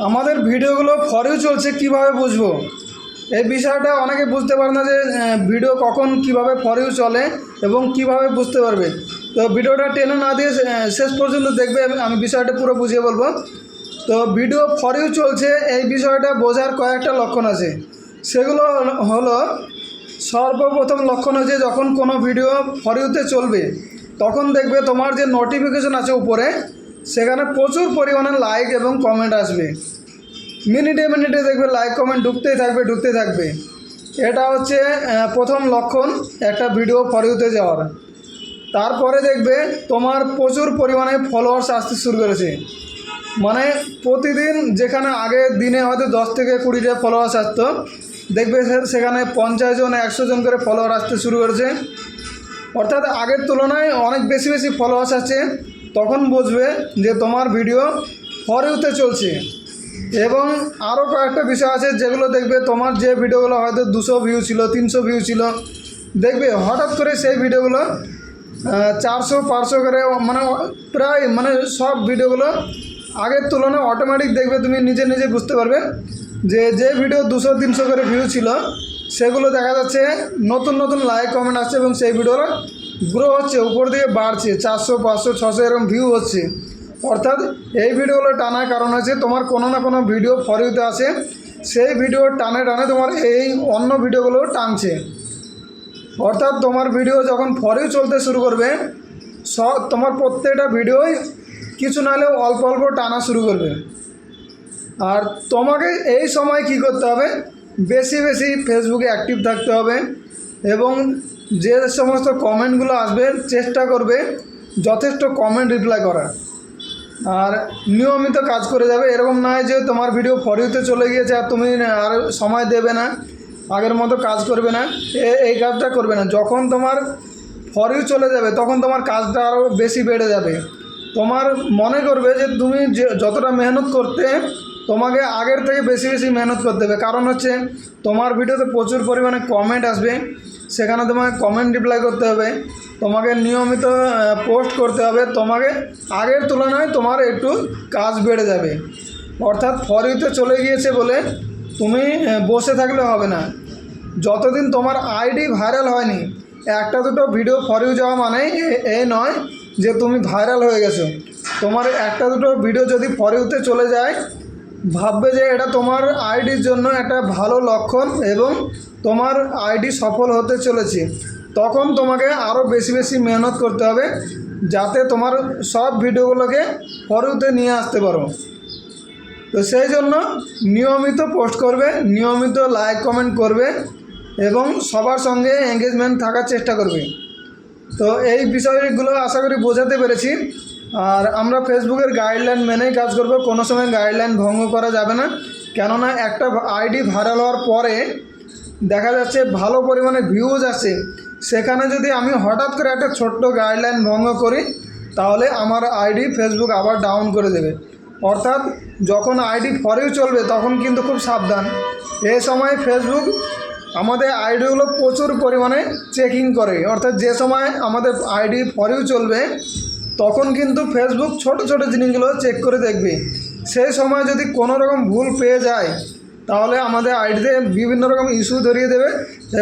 আমাদের ভিডিওগুলো ফরেও চলছে, কীভাবে বুঝব? এই বিষয়টা অনেকে বুঝতে পারে না যে ভিডিও কখন কীভাবে ফরেও চলে এবং কীভাবে বুঝতে পারবে। তো ভিডিওটা টেনে না দিয়ে শেষ পর্যন্ত দেখবে, আমি- বিষয়টা পুরো বুঝিয়ে বলব। তো ভিডিও ফরেও চলছে, এই বিষয়টা বোঝার কয়েকটা লক্ষণ আছে। সেগুলো হলো সর্বপ্রথম লক্ষণ হচ্ছে, যখন কোনো ভিডিও ফরিউতে চলবে, তখন দেখবে তোমার যে নোটিফিকেশন আছে উপরে সেখানে প্রচুর পরিমাণে লাইক এবং কমেন্ট আসবে। মিনিটে মিনিটে দেখবে লাইক কমেন্ট ঢুকতেই থাকবে ঢুকতেই থাকবে। এটা হচ্ছে প্রথম লক্ষণ একটা ভিডিও ফরিউতে যাওয়ার। তারপরে দেখবে তোমার প্রচুর পরিমাণে ফলোয়ার্স আসতে শুরু করেছে। মানে প্রতিদিন যেখানে আগে দিনে হয়তো দশ থেকে কুড়িটা ফলোয়ার্স আসতো, দেখবে সেখানে পঞ্চাশ জন, একশো জন করে ফলোয়ার আসতে শুরু করেছে। অর্থাৎ আগের তুলনায় অনেক বেশি বেশি ফলোয়ার্স আছে তখন বুঝবে যে তোমার ভিডিও ফরেউতে চলছে। এবং আরও কয়েকটা বিষয় আছে যেগুলো দেখবে তোমার যে ভিডিওগুলো হয়তো দুশো ভিউ ছিল, তিনশো ভিউ ছিল, দেখবে হঠাৎ করে সেই ভিডিওগুলো চারশো, পাঁচশো করে মানে প্রায় মানে সব ভিডিওগুলো আগের তুলনায় অটোমেটিক দেখবে তুমি নিজে নিজে বুঝতে পারবে যে যে ভিডিও দুশো, তিনশো করে ভিউ ছিল, সেগুলো দেখা যাচ্ছে নতুন নতুন লাইক কমেন্ট আসছে এবং সেই ভিডিওটা গ্রো হচ্ছে, উপর দিকে বাড়ছে, চারশো, পাঁচশো, ছশো এরকম ভিউ হচ্ছে। অর্থাৎ এই ভিডিওগুলো টানার কারণ হচ্ছে তোমার কোনো না কোনো ভিডিও ফরিউতে আছে সেই ভিডিও টানে টানে তোমার এই অন্য ভিডিওগুলো টানছে। অর্থাৎ তোমার ভিডিও যখন ফরেও চলতে শুরু করবে সব তোমার প্রত্যেকটা ভিডিওই কিছু নাহলেও অল্প অল্প টানা শুরু করবে। আর তোমাকে এই সময় কি করতে হবে? বেশি বেশি ফেসবুকে অ্যাক্টিভ থাকতে হবে। এবং যে সমস্ত কমেন্টগুলো আসবে, চেষ্টা করবে যথেষ্ট কমেন্ট রিপ্লাই করার। আর নিয়মিত কাজ করে যাবে। এরকম নয় যে তোমার ভিডিও ফরিউতে চলে গিয়েছে আর তুমি আর সময় দেবে না, আগের মতো কাজ করবে না। এই কাজটা করবে না। যখন তোমার ফরিউ চলে যাবে, তখন তোমার কাজটা আরও বেশি বেড়ে যাবে। তোমার মনে করবে যে তুমি যতটা মেহনত করতে তোমাকে আগের থেকে বেশি বেশি মেহনত করতে হবে। কারণ হচ্ছে, তোমার ভিডিওতে প্রচুর পরিমাণে কমেন্ট আসবে। সেখানে তোমাকে কমেন্ট রিপ্লাই করতে হবে। তোমাকে নিয়মিত পোস্ট করতে হবে। তোমাকে আগের তুলনায় তোমার একটু কাজ বেড়ে যাবে। অর্থাৎ ফরিতে চলে গিয়েছে বলে তুমি বসে থাকলে হবে না। যতদিন তোমার আইডি ভাইরাল হয়নি, একটা দুটো ভিডিও ফরিউ যাওয়া মানে এ- এই নয় যে তুমি ভাইরাল হয়ে গেছো। তোমার একটা দুটো ভিডিও যদি ফরিউতে চলে যায় ভাববে যে এটা তোমার আইডির জন্য একটা ভালো লক্ষণ এবং তোমার আইডি সফল হতে চলেছে। তখন তোমাকে আরও বেশি বেশি মেহনত করতে হবে যাতে তোমার সব ভিডিওগুলোকে ফরিউতে নিয়ে আসতে পারো। তো সেই জন্য নিয়মিত পোস্ট করবে, নিয়মিত লাইক, কমেন্ট করবে এবং সবার সঙ্গে এঙ্গেজমেন্ট থাকার চেষ্টা করবে। তো এই বিষয়গুলো আশা করি বোঝাতে পেরেছি। আর আমরা ফেসবুকের গাইডলাইন মেনেই কাজ করব, কোনো সময় গাইডলাইন ভঙ্গ করা যাবে না। কেননা একটা আইডি ভাইরাল হওয়ার পরে দেখা যাচ্ছে ভালো পরিমাণে ভিউজ আসে। সেখানে যদি আমি হঠাৎ করে একটা ছোট্ট গাইডলাইন ভঙ্গ করি, তাহলে আমার আইডি ফেসবুক আবার ডাউন করে দেবে। অর্থাৎ যখন আইডি ফরেও চলবে, তখন কিন্তু খুব সাবধান। এ সময় ফেসবুক আমাদের আইডিগুলো প্রচুর পরিমাণে চেকিং করে। অর্থাৎ যে সময় আমাদের আইডি ফরেও চলবে তখন কিন্তু ফেসবুক ছোট ছোট জিনিসগুলো চেক করে দেখবে। সেই সময় যদি কোনো রকম ভুল পেয়ে যায়, তাহলে আমাদের আইডিতে বিভিন্ন রকম ইস্যু ধরিয়ে দেবে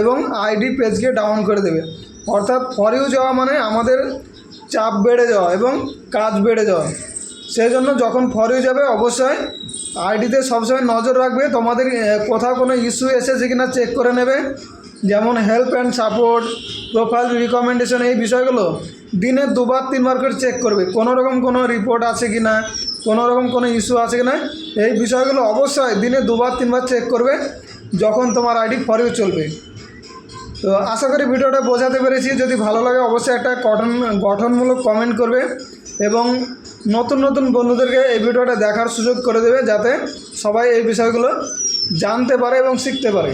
এবং আইডি পেজকে ডাউন করে দেবে। অর্থাৎ ফরেও যাওয়া মানে আমাদের চাপ বেড়ে যাওয়া এবং কাজ বেড়ে যাওয়া। সেই জন্য যখন ফরেও যাবে, অবশ্যই আইডিতে সবসময় নজর রাখবে। তোমাদের কোথাও কোনো ইস্যু এসেছে কিনা চেক করে নেবে। যেমন help and support profile recommendation এই বিষয়গুলো দিনে দুবার, তিনবার করে চেক করবে। কোনো রকম কোনো রিপোর্ট আছে কি না, কোনো রকম কোনো ইস্যু আছে কি না, এই বিষয়গুলো অবশ্যই দিনে দুবার, তিনবার চেক করবে যখন তোমার আইডি ফরেও চলবে। তো আশা করি ভিডিওটা বোঝাতে পেরেছি। যদি ভালো লাগে অবশ্যই একটা গঠন, গঠনমূলক কমেন্ট করবে এবং নতুন নতুন বন্ধুদেরকে এই ভিডিওটা দেখার সুযোগ করে দেবে যাতে সবাই এই বিষয়গুলো জানতে পারে এবং শিখতে পারে।